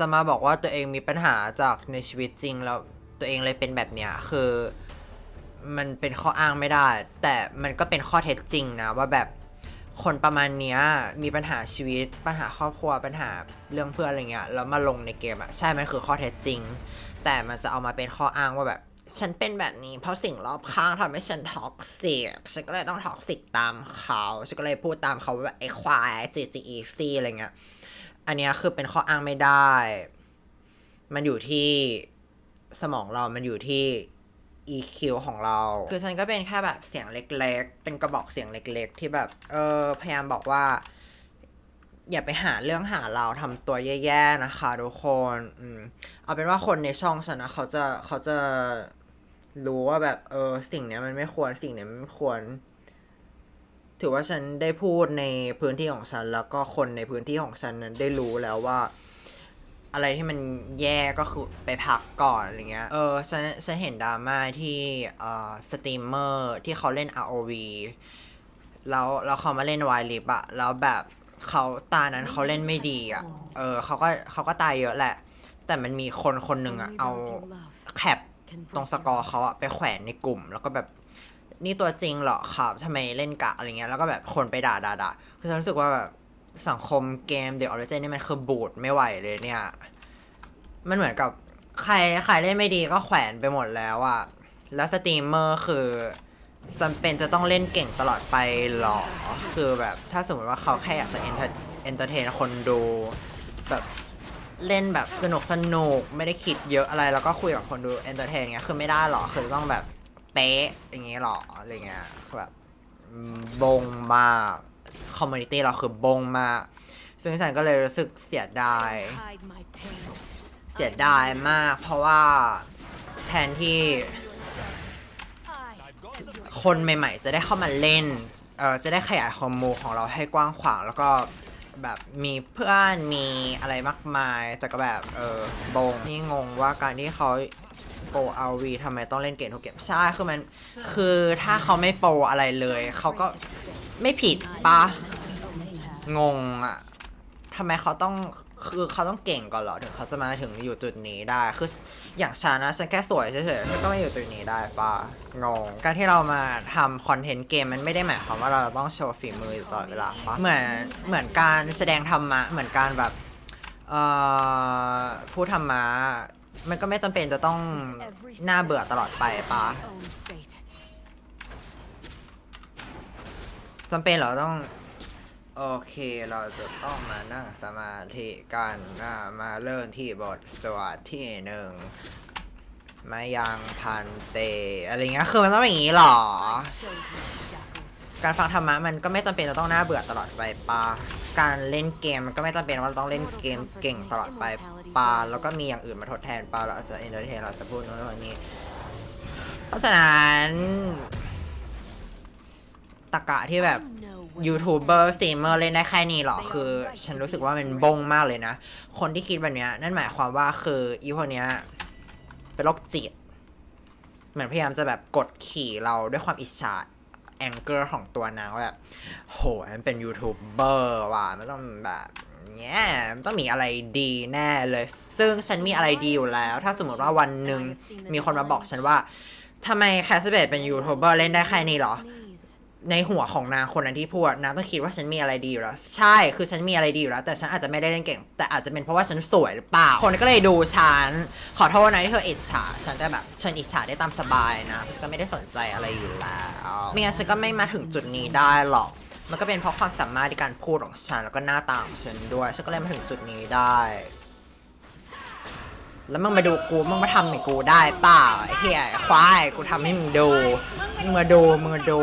จะมาบอกว่าตัวเองมีปัญหาจากในชีวิตจริงแล้วตัวเองเลยเป็นแบบเนี้ยคือมันเป็นข้ออ้างไม่ได้ แต่มันก็เป็นข้อเท็จจริงนะว่าแบบคนประมาณเนี้ยมีปัญหาชีวิต ปัญหาครอบครัวปัญหาเรื่องเพื่อนอะไรเงี้ยแล้วมาลงในเกมอะใช่มันคือข้อเท็จจริง แต่มันจะเอามาเป็นข้ออ้างว่าแบบ ฉันเป็นแบบนี้เพราะสิ่งรอบข้างทำให้ฉันท็อกซิกฉันก็เลยต้องท็อกซิกตามเขาฉันก็เลยพูดตามเขาว่าไอ้ควายจีจีอีซีอะไรเงี้ย อันนี้คือเป็นข้ออ้างไม่ได้ มันอยู่ที่สมองเรา มันอยู่ที่ EQ ของเรา คือฉันก็เป็นแค่แบบเสียงเล็ก ๆ เป็นกระบอกเสียงเล็ก ๆ ที่แบบ เออ พยายามบอกว่า อย่าไปหาเรื่องหาเราทำตัวแย่ๆนะคะทุกคนอืมเอาเป็นว่าคนในช่องฉันนะเขาจะเขาจะรู้ว่าแบบ เออ สิ่งเนี้ยมันไม่ควร สิ่งเนี้ยมันไม่ควร ถือว่าฉันได้พูดในพื้นที่ของฉัน แล้วก็คนในพื้นที่ของฉันนั้นได้รู้แล้วว่า อะไรที่มันแย่ก็คือไปพักก่อนอะไรเงี้ย เออฉันฉันเห็นดราม่าที่เอ่อสตรีมเมอร์ที่เขาเล่น ROV แล้วแล้วเขามาเล่นวายลิปอะแล้วแบบเขาตานั้นเขาเล่นไม่ดีอะเออเขาก็เขาก็ตายเยอะแหละ แต่มันมีคนคนหนึ่งอะเอาแคปตรงสกอร์เขาอะไปแขวนในกลุ่ม แล้วก็แบบ นี่ตัวจริงเหรอครับทำไมเล่นกะอะไรเงี้ยแล้วก็แบบคนไปด่าด่าด่าคือฉันรู้สึกว่าแบบสังคมเกมเด e ออริจินนี่มันคือบูดไม่ไหวเลยเนี่ย มันเหมือนกับใครใครเล่นไม่ดีก็แขวนไปหมดแล้วอะแล้วสตรีมเมอร์คือจำเป็นจะต้องเล่นเก่งตลอดไปหรอ คือแบบถ้าสมมติว่าเขาแค่อยากจะเอนเตอร์เอนเตอร์เทนคนดูแบบเล่นแบบสนุกสนุกไม่ได้คิดเยอะอะไรแล้วก็คุยกับคนดูเอนเตอร์เทนเงี้ยคือไม่ได้หรอคือต้องแบบ เป๊ะอย่างเงี้ยหรออะไรเงี้ยคือแบบบงมากคอมมูนิตี้เราคือบงมาก ซึ่งฉันก็เลยรู้สึกเสียดาย เสียดายมาก เพราะว่าแทนที่คนใหม่ๆ จะได้เข้ามาเล่น เออจะได้ขยายคอมมูของเราให้กว้างขวาง แล้วก็แบบมีเพื่อนมีอะไรมากมาย แต่ก็แบบเออบงนี่งงว่าการที่เขา โปรเอาวีทำไมต้องเล่นเกมทุกเกมใช่คือมันคือถ้าเขาไม่โปรอะไรเลย เขาก็ไม่ผิดปะงงอะทำไมเขาต้องคือเขาต้องเก่งก่อนเหรอถึงเขาจะมาถึงอยู่จุดนี้ได้คืออย่างฉันนะฉันแค่สวยเฉยๆฉันก็ไม่อยู่จุดนี้ได้ปะงงการที่เรามาทำคอนเทนต์เกมมันไม่ได้หมายความว่าเราต้องโชว์ฝีมืออยู่ตลอดเวลาปะเหมือนเหมือนการแสดงธรรมะเหมือนการแบบเอ่อพูดธรรมะ มันก็ไม่จำเป็นจะต้องน่าเบื่อตลอดไปปะจำเป็นเหรอต้อง โอเคเราจะต้องมานั่งสมาธิกันนะมาเริ่มที่บทสวดที่หนึ่งมายังพันเต อะไรเงี้ยคือมันต้องเป็นอย่างนี้เหรอ การฟังธรรมะมันก็ไม่จำเป็นจะต้องน่าเบื่อตลอดไปปาการเล่นเกมมันก็ไม่จำเป็นว่าเราต้องเล่นเกมเก่งตลอดไป ปลาแล้วก็มีอย่างอื่นมาทดแทนปลาเราอาจจะเอนเตอร์เทนเราจะพูดโน้นวันนี้ เพราะฉะนั้นตะกะที่แบบยูทูบเบอร์สตรีมเมอร์เล่นได้แค่นี้หรอ คือ ฉันรู้สึกว่ามันบงมากเลยนะ คนที่คิดแบบนี้นั่นหมายความว่าคืออีพวกเนี้ยเป็นโรคจิตเหมือนพยายามจะแบบกดขี่เราด้วยความอิจฉาแองเกอร์ของตัวนางว่าแบบโหมันเป็นยูทูบเบอร์ว่ะมันต้องแบบ เนี้ยมันต้องมีอะไรดีแน่เลย ซึ่งฉันมีอะไรดีอยู่แล้ว ถ้าสมมติว่าวันหนึ่งมีคนมาบอกฉันว่าทำไมแคสเบตเป็นยูทูบเบอร์เล่นได้แค่นี้หรอ ในหัวของนางคนนั้นที่พูดนางต้องคิดว่าฉันมีอะไรดีอยู่แล้ว ใช่คือฉันมีอะไรดีอยู่แล้ว แต่ฉันอาจจะไม่ได้เล่นเก่ง แต่อาจจะเป็นเพราะว่าฉันสวยหรือเปล่า คนก็เลยดูฉัน ขอโทษนะที่เธออิจฉาฉันแต่แบบฉันอิจฉาได้ตามสบายนะฉันก็ไม่ได้สนใจอะไรอยู่แล้วไม่งั้นฉันก็ไม่มาถึงจุดนี้ได้หรอก มันก็เป็นเพราะความสามารถในการพูดของฉันแล้วก็หน้าตาของฉันด้วย ฉันก็เลยมาถึงจุดนี้ได้ แล้วมึงมาดูกู มึงมาทำให้กูได้เปล่าไอ้เหี้ยไอ้ควาย กูทำให้มึงดู มึงมาดู มึงมาดู